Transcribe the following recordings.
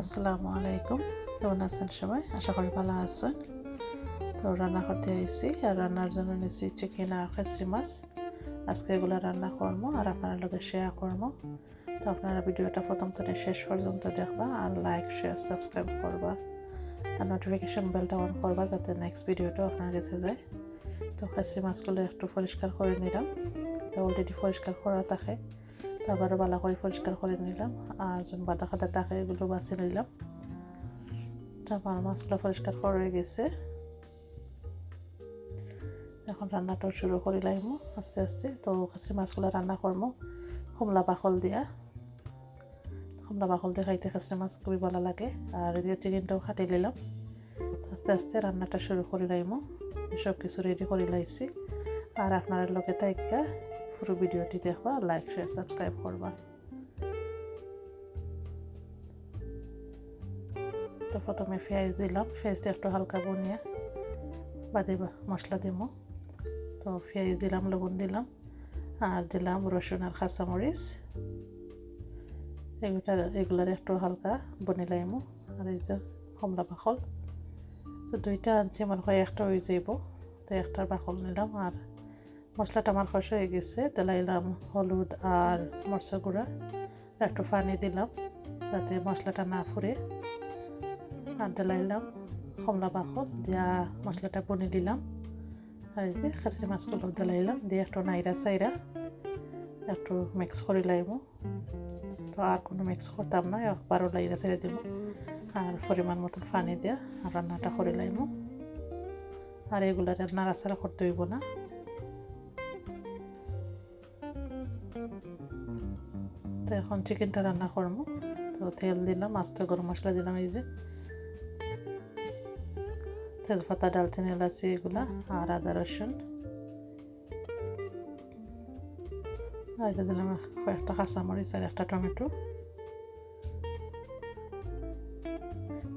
আসসালামু আলাইকুম। কেমন আছেন সবাই? আশা করি ভালো আছেন। তো রান্না করতে আইসি আর রান্নার জন্য নিচ্ছি চিকেন আর খেসরি মাছ। আজকে এগুলো রান্না করব, আর আপনার লগে শেয়ার করব। তো আপনারা ভিডিওটা প্রথম থেকে শেষ পর্যন্ত দেখবা, আর লাইক শেয়ার সাবস্ক্রাইব করবা। আর নোটিফিকেশন বেলটা অন করবা, যাতে নেক্সট ভিডিওটা আপনার কাছে যায়। তো খেসরি মাছগুলো একটু পরিষ্কার করে নিলাম। তো অলরেডি পরিষ্কার করা থাকে। তো আবারও ভালো করে পরিষ্কার করে নিলাম আর বাদা খাদা থাকে এগুলো বাছে নিলাম। তারপর মাছগুলো পরিষ্কার করে গেছে। এখন রান্নাটা শুরু করে লাইমো আস্তে আস্তে। তো খাসি মাছগুলো রান্না করব কমলা বাকল দিয়া। কমলা বাকল দিয়ে খাইতে খাসি মাছ খুবই ভালো লাগে। আর এদিকে চিকেনটাও খাটি নিলাম। আস্তে আস্তে রান্নাটা শুরু করে লাইমো। সব কিছু রেডি করে লাইছি। আর আপনার লোকে তাইকা পুরো ভিডিওটি দেখবা লাইক শেয়ার সাবস্ক্রাইব করবা। তো প্রথমে পেঁয়াজ দিলাম, পেঁয়াজটা একটু হালকা বনিয়া বাদি মশলা দিব। তো পেঁয়াজ দিলাম, লবণ দিলাম, আর দিলাম রসুন আর কাঁচামরিচ। এগুলার এগুলার একটু হালকা বনি লাইমু, আর এই যে কমলা বাকল। তো দুইটা আনছি আমার হয় একটা হয়ে যাইব। তো একটার বাকল নিলাম, আর মশলাটা আমার খস হয়ে গেছে। দিলাইলাম হলুদ আর মরচা গুঁড়া। একটু পানি দিলাম যাতে মশলাটা না ফুরে। আর দিলাইলাম কমলা বাকল দিয়া মশলাটা বনি দিলাম আর এই যে খাসি মাছগুলো দিলাইলাম দিয়ে একটু নাইরা সাইরা একটু মিক্স করে লাইমু তো আর কোনো মিক্স করতাম না, একবারও লাইরা ছেড়ে দিব। আর পরিমাণ মতন পানি দিয়া রান্নাটা করে লাইমু আর এগুলার নাড়াচাড়া করতে হইব না। তো এখন চিকেনটা রান্না করব। তো তেল দিলাম, আস্ত গরম মশলা দিলাম এই যে। তেজপাতা, ডালচিনি, এলাচি এগুলা আর আদা, রসুন। এটা দিলাম কয়েকটা কাঁচামরিচ আর একটা টমেটো।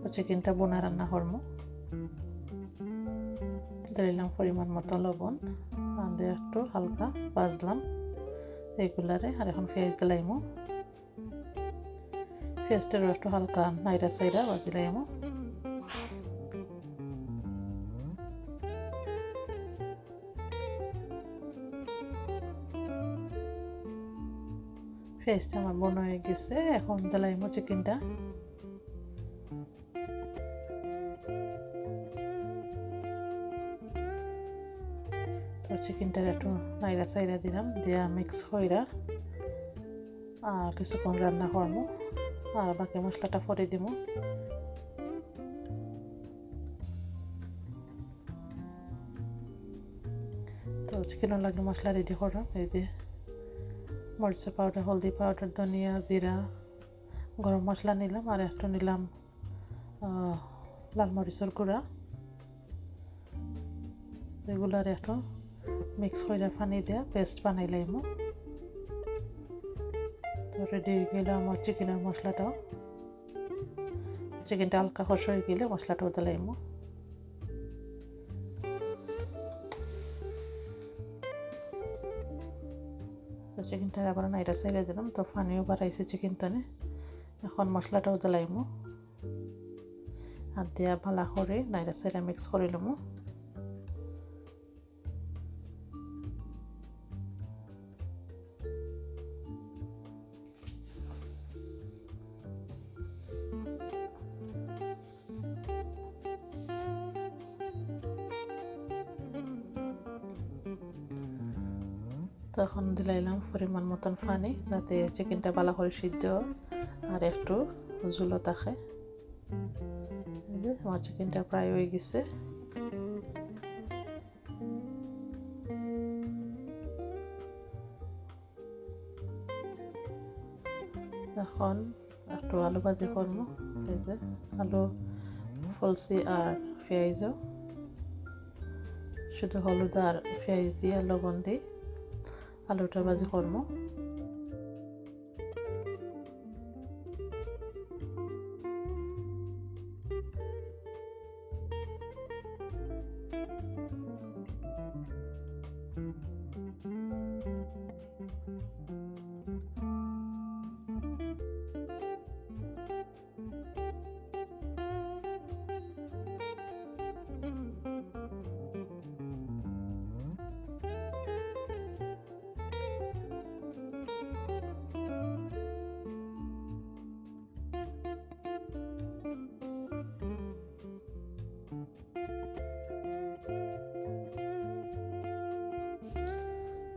তো চিকেনটা বোনা রান্না করব। দিলাম পরিমাণ মতো লবণ। দিয়ে একটু হালকা বাজলাম এগুলারে আর এখন পেঁয়াজ দিলাইমো পেঁয়াজটার একটু হালকা নাইরা সাইরা বাজিলাইমো। পেঁয়াজটা আমার বোন হয়ে গেছে, এখন দিলাইমো চিকেনটা। তো চিকেনটা একটু নাইরা সাইরা দিলাম, দিয়া মিক্স হইরা আর কিছুক্ষণ রান্না করব। আর বাকি মশলাটা পরে দিব। তো চিকেনের লাগে মশলা রেডি করলাম। এই যে মরিচের পাউডার হলদি পাউডার ধনিয়া, জিরা, গরম মশলা নিলাম। আর একটু নিলাম লাল মরিচের গুঁড়া। এগুলার একটু মিক্স করে পানি দেওয়া পেস্ট বানাই লাইমো। তো রেডি হয়ে গেলে আমার চিকেনের মশলাটাও। চিকেনটা হালকা খস হয়ে গেলে মশলাটাও দিলাইমো তো চিকেনটা আবার নাইরা সাইরা দিলাম, তো পানিও বাড়াইছে চিকেনটানে এখন মশলাটাও দিলাইমো আর দিয়া ভালো করে নাইরা সাইরা মিক্স করে লমো। তখন দিলাইলাম পরিমাণ মতন পানি যাতে চিকেনটা ভালো করে সিদ্ধ আর একটু ঝুলো থাকে আমার চিকেনটা প্রায় হয়ে গেছে। এখন একটু আলু ভাজি করব। এই যে আলু, ফলসি আর পেঁয়াজও। শুধু হলুদ আর পেঁয়াজ দিয়ে লবণ দিই। আলুটা ভাজি করব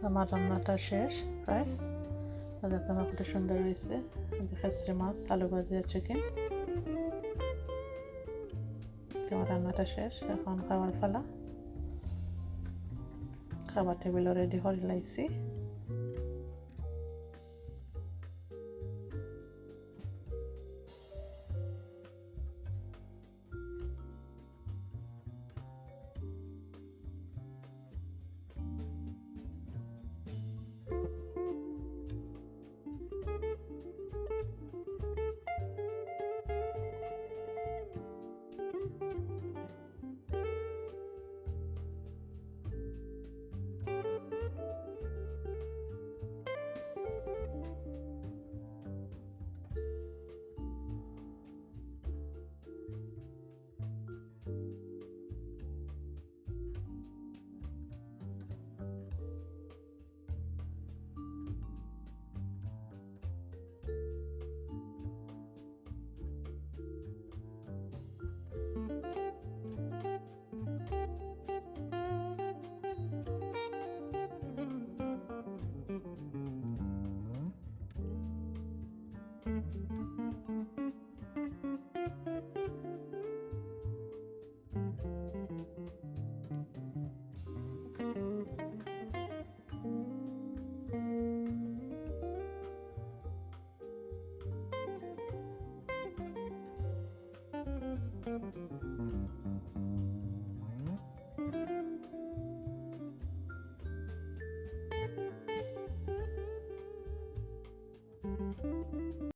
আমার রান্নাটা শেষ প্রায়। যাতে আমার কত সুন্দর হয়েছে। খেসরি মাছ, আলু ভাজি আর চিকেন আমার রান্নাটা শেষ। এখন খাবার ফেলা খাবার টেবিলও রেডি হয়ে লাইছি।